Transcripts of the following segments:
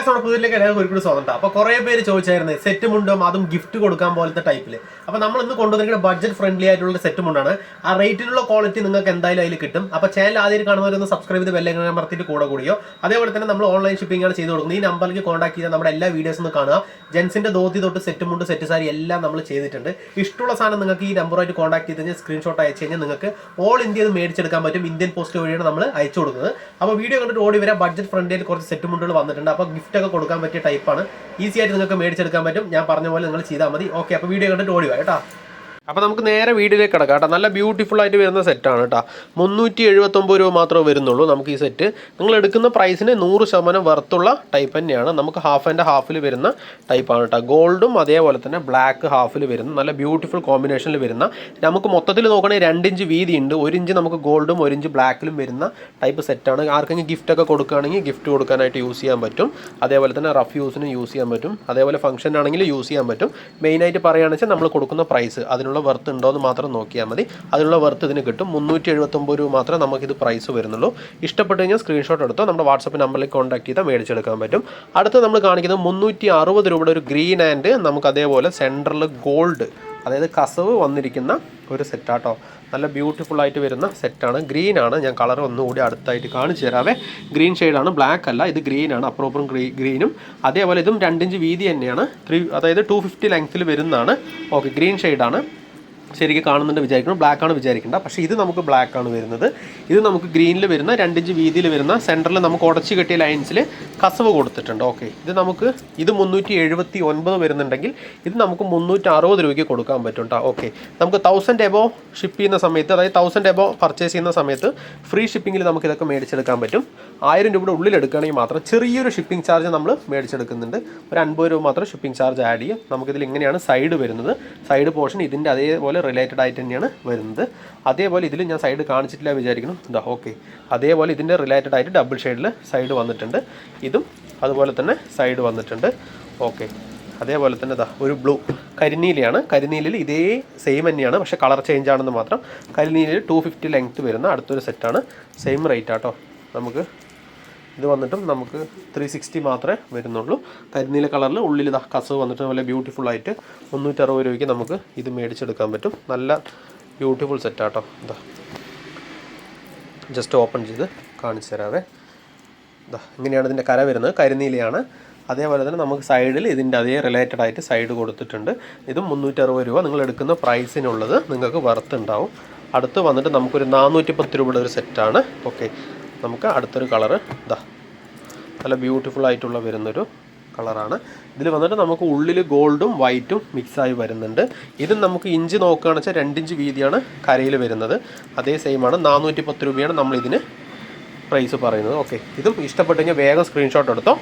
Hello നമ്മുടെ പുതിയതിലേക്ക് എല്ലാവർക്കും ഒരുപാട് സ്വാഗതം അപ്പോൾ കുറേ പേര് ചോദിച്ചായിരുന്നു സെറ്റ് മുണ്ടും അതും ഗിഫ്റ്റ് കൊടുക്കാൻ പോലത്തെ ടൈപ്പിൽ അപ്പോൾ നമ്മൾ ഇന്ന് കൊണ്ടുവന്നിരിക്കുന്ന ബഡ്ജറ്റ് ഫ്രണ്ട്ലി ആയിട്ടുള്ള സെറ്റ് മുണ്ടാണ് ആ റേറ്റിലുള്ള ക്വാളിറ്റി നിങ്ങൾക്ക് എന്തായാലും അതിൽ കിട്ടും. അപ്പോൾ ചാനൽ ആദ്യം കാണുന്നവരൊന്ന് സബ്സ്ക്രൈബ് ചെയ്ത് ബെല്ലൈക്കൻ അമർത്തിയിട്ട് കൂടെ കൂടിയോ. അതേപോലെ തന്നെ നമ്മൾ ഓൺലൈൻ ഷിപ്പിംഗ് ആണ് ചെയ്ത് കൊടുക്കുന്നത്. ഈ നമ്പറിലേക്ക് കോൺടാക്ട് ചെയ്താൽ നമ്മുടെ എല്ലാ വീഡിയോസും കാണുക. ജെൻസിന്റെ ധോത്തി തൊട്ട് സെറ്റ് മുണ്ട് സെറ്റ് സാരി എല്ലാം നമ്മൾ ചെയ്തിട്ടുണ്ട്. ഇഷ്ടമുള്ള സാധനം നിങ്ങൾക്ക് ഈ നമ്പറുമായിട്ട് കോൺടാക്ട് ചെയ്ത് കഴിഞ്ഞാൽ സ്ക്രീൻഷോട്ട് അയച്ചു കഴിഞ്ഞാൽ നിങ്ങൾക്ക് ഓൾ ഇന്ത്യ മേടിച്ചെടുക്കാൻ പറ്റും. ഇന്ത്യൻ പോസ്റ്റ് വഴിയാണ് നമ്മൾ അയച്ചു കൊടുക്കുന്നത്. അപ്പോൾ വീഡിയോ കണ്ടിട്ട് ഓടി വരാം. ബഡ്ജറ്റ് ഫ്രണ്ടിൽ കുറച്ച് സെറ്റ് മുണ്ടുകൾ വന്നിട്ടുണ്ട്. അപ്പോൾ ഗിഫ്റ്റ് ഒക്കെ കൊടുക്കാൻ പറ്റിയ ടൈപ്പാണ് ഈസി ആയിട്ട് നിങ്ങൾക്ക് മേടിച്ചെടുക്കാൻ പറ്റും. ഞാൻ പറഞ്ഞ പോലെ നിങ്ങൾ ചെയ്താൽ മതി. ഓക്കെ അപ്പോൾ വീഡിയോ കണ്ടിട്ട് ഓടി കേട്ടോ. അപ്പോൾ നമുക്ക് നേരെ വീഡിയോയിലേക്ക് കിടക്കാം കേട്ടോ. നല്ല ബ്യൂട്ടിഫുൾ ആയിട്ട് വരുന്ന സെറ്റാണ് കേട്ടോ. മുന്നൂറ്റി എഴുപത്തൊമ്പത് രൂപ മാത്രമേ വരുന്നുള്ളൂ നമുക്ക് ഈ സെറ്റ് നിങ്ങൾ എടുക്കുന്ന പ്രൈസിന് നൂറ് ശതമാനം വർത്തുള്ള ടൈപ്പ് തന്നെയാണ്. നമുക്ക് ഹാഫ് ആൻഡ് ഹാഫിൽ വരുന്ന ടൈപ്പാണ് കേട്ടോ. ഗോൾഡും അതേപോലെ തന്നെ ബ്ലാക്ക് ഹാഫിൽ വരുന്ന നല്ല ബ്യൂട്ടിഫുൾ കോമ്പിനേഷനിൽ വരുന്ന നമുക്ക് മൊത്തത്തിൽ നോക്കണേ രണ്ട് ഇഞ്ച് വീതി ഉണ്ട്. ഒരു ഇഞ്ച് നമുക്ക് ഗോൾഡും ഒരു ഇഞ്ച് ബ്ലാക്കിലും വരുന്ന ടൈപ്പ് സെറ്റാണ് ആർക്കെങ്കിലും ഗിഫ്റ്റ് ഒക്കെ കൊടുക്കുകയാണെങ്കിൽ ഗിഫ്റ്റ് കൊടുക്കാനായിട്ട് യൂസ് ചെയ്യാൻ പറ്റും. അതേപോലെ തന്നെ റഫ് യൂസിന് യൂസ് ചെയ്യാൻ പറ്റും. അതേപോലെ ഫംഗ്ഷൻ ആണെങ്കിൽ യൂസ് ചെയ്യാൻ പറ്റും. മെയിനായിട്ട് പറയുകയാണെന്ന് വെച്ചാൽ നമ്മൾ കൊടുക്കുന്ന പ്രൈസ് അതിനുള്ള വർത്ത് ഉണ്ടോ എന്ന് മാത്രം നോക്കിയാൽ മതി. അതിനുള്ള വർത്ത് ഇതിന് കിട്ടും. മുന്നൂറ്റി എഴുപത്തൊമ്പത് രൂപ മാത്രമേ നമുക്കിത് പ്രൈസ് വരുന്നുള്ളൂ. ഇഷ്ടപ്പെട്ട് കഴിഞ്ഞാൽ സ്ക്രീൻഷോട്ട് എടുത്തോ നമ്മുടെ വാട്സപ്പ് നമ്പറിലേക്ക് കോൺടാക്ട് ചെയ്താൽ മേടിച്ചെടുക്കാൻ പറ്റും. അടുത്ത നമ്മൾ കാണിക്കുന്നത് മുന്നൂറ്റി അറുപത് രൂപയുടെ ഒരു ഗ്രീൻ ആൻഡ് നമുക്ക് അതേപോലെ സെൻട്രൽ ഗോൾഡ് അതായത് കസവ് വന്നിരിക്കുന്ന ഒരു സെറ്റാട്ടോ നല്ല ബ്യൂട്ടിഫുൾ ആയിട്ട് വരുന്ന സെറ്റാണ് ഗ്രീൻ ആണ്. ഞാൻ കളർ ഒന്നുകൂടി അടുത്തായിട്ട് കാണിച്ചു തരാവേ. ഗ്രീൻ ഷെയ്ഡാണ് ബ്ലാക്ക് അല്ല. ഇത് ഗ്രീൻ ആണ്. അപ്രോപ്പറും ഗ്രീ ഗ്രീനും. അതേപോലെ ഇതും രണ്ടിഞ്ച് വീതി തന്നെയാണ്. ത്രീ അതായത് ടു ഫിഫ്റ്റി ലെങ്ത്തിൽ വരുന്നതാണ്. ഓക്കെ ഗ്രീൻ ഷെയ്ഡാണ് ശരിക്കും കാണുന്നുണ്ട് വിചാരിക്കണം. ബ്ലാക്ക് ആണ് വിചാരിക്കേണ്ട. പക്ഷേ ഇത് നമുക്ക് ബ്ലാക്ക് ആണ് വരുന്നത്. ഇത് നമുക്ക് ഗ്രീനിൽ വരുന്ന രണ്ടിഞ്ച് വീതിയിൽ വരുന്ന സെന്ററിൽ നമുക്ക് ഉടച്ച് കെട്ടിയ ലൈൻസിൽ കസവ് കൊടുത്തിട്ടുണ്ട്. ഓക്കെ ഇത് നമുക്ക് ഇത് മുന്നൂറ്റി എഴുപത്തി ഒൻപത് വരുന്നുണ്ടെങ്കിൽ ഇത് നമുക്ക് മുന്നൂറ്റി അറുപത് രൂപയ്ക്ക് കൊടുക്കാൻ പറ്റും കേട്ടോ ഓക്കെ നമുക്ക് തൗസൻഡ് എബോ ഷിപ്പ് ചെയ്യുന്ന സമയത്ത് അതായത് തൗസൻഡ് എബോ പർച്ചേസ് ചെയ്യുന്ന സമയത്ത് ഫ്രീ ഷിപ്പിങ്ങിൽ നമുക്ക് ഇതൊക്കെ മേടിച്ചെടുക്കാൻ പറ്റും. ആയിരം രൂപയുടെ ഉള്ളിൽ എടുക്കുകയാണെങ്കിൽ മാത്രം ചെറിയൊരു ഷിപ്പിംഗ് ചാർജ് നമ്മൾ മേടിച്ചെടുക്കുന്നുണ്ട്. ഒരു അൻപത് രൂപ മാത്രം ഷിപ്പിംഗ് ചാർജ് ആഡ് ചെയ്യും. നമുക്കിതിൽ ഇങ്ങനെയാണ് സൈഡ് വരുന്നത്. സൈഡ് പോർഷൻ ഇതിന്റെ അതേപോലെ റിലേറ്റഡ് ആയിട്ട് തന്നെയാണ് വരുന്നത്. അതേപോലെ ഇതിൽ ഞാൻ സൈഡ് കാണിച്ചിട്ടില്ല വിചാരിക്കണം ഇതാ ഓക്കെ അതേപോലെ ഇതിന്റെ റിലേറ്റഡ് ആയിട്ട് ഡബിൾ ഷെയ്ഡിൽ സൈഡ് വന്നിട്ടുണ്ട്. ഇതും അതുപോലെ തന്നെ സൈഡ് വന്നിട്ടുണ്ട്. ഓക്കെ അതേപോലെ തന്നെ ഇതാ ഒരു ബ്ലൂ കരിനീലയാണ്. കരിനീലിൽ ഇതേ സെയിം തന്നെയാണ്. പക്ഷേ കളർ ചേഞ്ച് ആണെന്ന് മാത്രം. കരിനീലിൽ ടു ഫിഫ്റ്റി ലെങ്ത്ത് വരുന്ന അടുത്തൊരു സെറ്റാണ് സെയിം റേറ്റ് ആട്ടോ നമുക്ക് ഇത് വന്നിട്ടും നമുക്ക് ത്രീ സിക്സ്റ്റി മാത്രമേ വരുന്നുള്ളൂ. കരിനീല കളറിൽ ഉള്ളിൽ ഇതാ കസവ് വന്നിട്ട് നല്ല ബ്യൂട്ടിഫുൾ ആയിട്ട് മുന്നൂറ്ററുപത് രൂപയ്ക്ക് നമുക്ക് ഇത് മേടിച്ചെടുക്കാൻ പറ്റും. നല്ല ബ്യൂട്ടിഫുൾ സെറ്റാട്ടോ ഇതാ. ജസ്റ്റ് ഓപ്പൺ ചെയ്ത് കാണിച്ചു തരാവേ. ഇങ്ങനെയാണ് ഇതിന്റെ കര വരുന്നത്. കരിനീലയാണ്. അതേപോലെ തന്നെ നമുക്ക് സൈഡിൽ ഇതിന്റെ അതേ റിലേറ്റഡ് ആയിട്ട് സൈഡ് കൊടുത്തിട്ടുണ്ട്. ഇതും മുന്നൂറ്ററുപത് രൂപ നിങ്ങൾ എടുക്കുന്ന പ്രൈസിനുള്ളത് നിങ്ങൾക്ക് വർത്ത് ഉണ്ടാവും. അടുത്ത് വന്നിട്ട് നമുക്കൊരു നാനൂറ്റി പത്ത് രൂപയുടെ ഒരു സെറ്റാണ് ഓക്കെ നമുക്ക് അടുത്തൊരു കളറ് ഇതാ നല്ല ബ്യൂട്ടിഫുൾ ആയിട്ടുള്ള വരുന്നൊരു കളറാണ്. ഇതിൽ വന്നിട്ട് നമുക്ക് ഉള്ളിൽ ഗോൾഡും വൈറ്റും മിക്സായി വരുന്നുണ്ട്. ഇത് നമുക്ക് ഇഞ്ച് നോക്കുകയാണെന്ന് വെച്ചാൽ രണ്ടിഞ്ച് വീതിയാണ് കരയിൽ വരുന്നത്. അതേ സെയിമാണ് നാനൂറ്റി പത്ത് രൂപയാണ് നമ്മളിതിന് പ്രൈസ് പറയുന്നത്. ഓക്കെ ഇതും ഇഷ്ടപ്പെട്ടെങ്കിൽ വേഗം സ്ക്രീൻഷോട്ട് എടുത്തോ.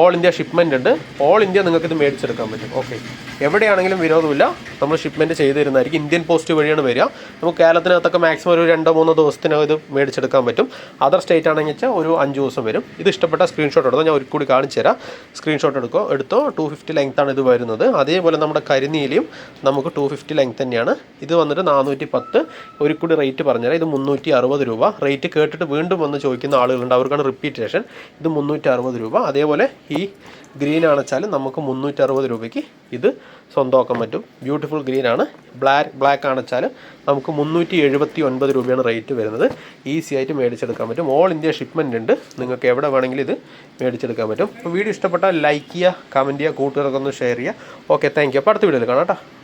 ഓൾ ഇന്ത്യ ഷിപ്മെന്റ് ഉണ്ട്. ഓൾ ഇന്ത്യ നിങ്ങൾക്ക് ഇത് മേടിച്ചെടുക്കാൻ പറ്റും. ഓക്കെ എവിടെയാണെങ്കിലും വിരോധമില്ല. നമ്മൾ ഷിപ്മെന്റ് ചെയ്ത് തരുന്നതായിരിക്കും ഇന്ത്യൻ പോസ്റ്റ് വഴിയാണ് വരിക. നമുക്ക് കേരളത്തിനകത്തൊക്കെ മാക്സിമം ഒരു രണ്ടോ മൂന്നോ ദിവസത്തിനകം ഇത് മേടിച്ചെടുക്കാൻ പറ്റും. അതർ സ്റ്റേറ്റ് ആണെങ്കിൽ വെച്ചാൽ ഒരു അഞ്ച് ദിവസം വരും. ഇത് ഇഷ്ടപ്പെട്ട സ്ക്രീൻഷോട്ട് എടുത്തോ? ഞാൻ ഒരു കൂടി കാണിച്ചു തരാം. സ്ക്രീൻഷോട്ട് എടുക്കോ? എടുത്തോ? ടു ഫിഫ്റ്റി ലെങ്ത് ആണ് ഇത് വരുന്നത്. അതേപോലെ നമ്മുടെ കരിനീലിയും നമുക്ക് ടു ഫിഫ്റ്റി ലെങ്ത് തന്നെയാണ്. ഇത് വന്നിട്ട് നാനൂറ്റി പത്ത് ഒരു കൂടി റേറ്റ് പറഞ്ഞുതരാം ഇത് മുന്നൂറ്റി അറുപത് രൂപ. റേറ്റ് കേട്ടിട്ട് വീണ്ടും വന്ന് ചോദിക്കുന്ന ആളുകളുണ്ട്. അവർക്കാണ് റിപ്പീറ്റേഷൻ ഇത് മുന്നൂറ്റി അറുപത് രൂപ. അതേപോലെ ഈ ഗ്രീൻ ആണെച്ചാൽ നമുക്ക് മുന്നൂറ്റി അറുപത് രൂപയ്ക്ക് ഇത് സ്വന്തമാക്കാൻ പറ്റും. ബ്യൂട്ടിഫുൾ ഗ്രീൻ ആണ്. ബ്ലാക്ക് ബ്ലാക്ക് ആണെച്ചാൽ നമുക്ക് മുന്നൂറ്റി എഴുപത്തി ഒൻപത് രൂപയാണ് റേറ്റ് വരുന്നത്. ഈസി ആയിട്ട് മേടിച്ചെടുക്കാൻ പറ്റും. ഓൾ ഇന്ത്യ ഷിപ്മെന്റ് ഉണ്ട്. നിങ്ങൾക്ക് എവിടെ വേണമെങ്കിലും ഇത് മേടിച്ചെടുക്കാൻ പറ്റും. അപ്പോൾ വീഡിയോ ഇഷ്ടപ്പെട്ടാൽ ലൈക്ക് ചെയ്യുക കമന്റ് ചെയ്യുക കൂട്ടുകാർക്കൊന്ന് ഷെയർ ചെയ്യുക. ഓക്കെ താങ്ക് യു അപ്പോൾ അടുത്ത വീഡിയോയിൽ കാണാം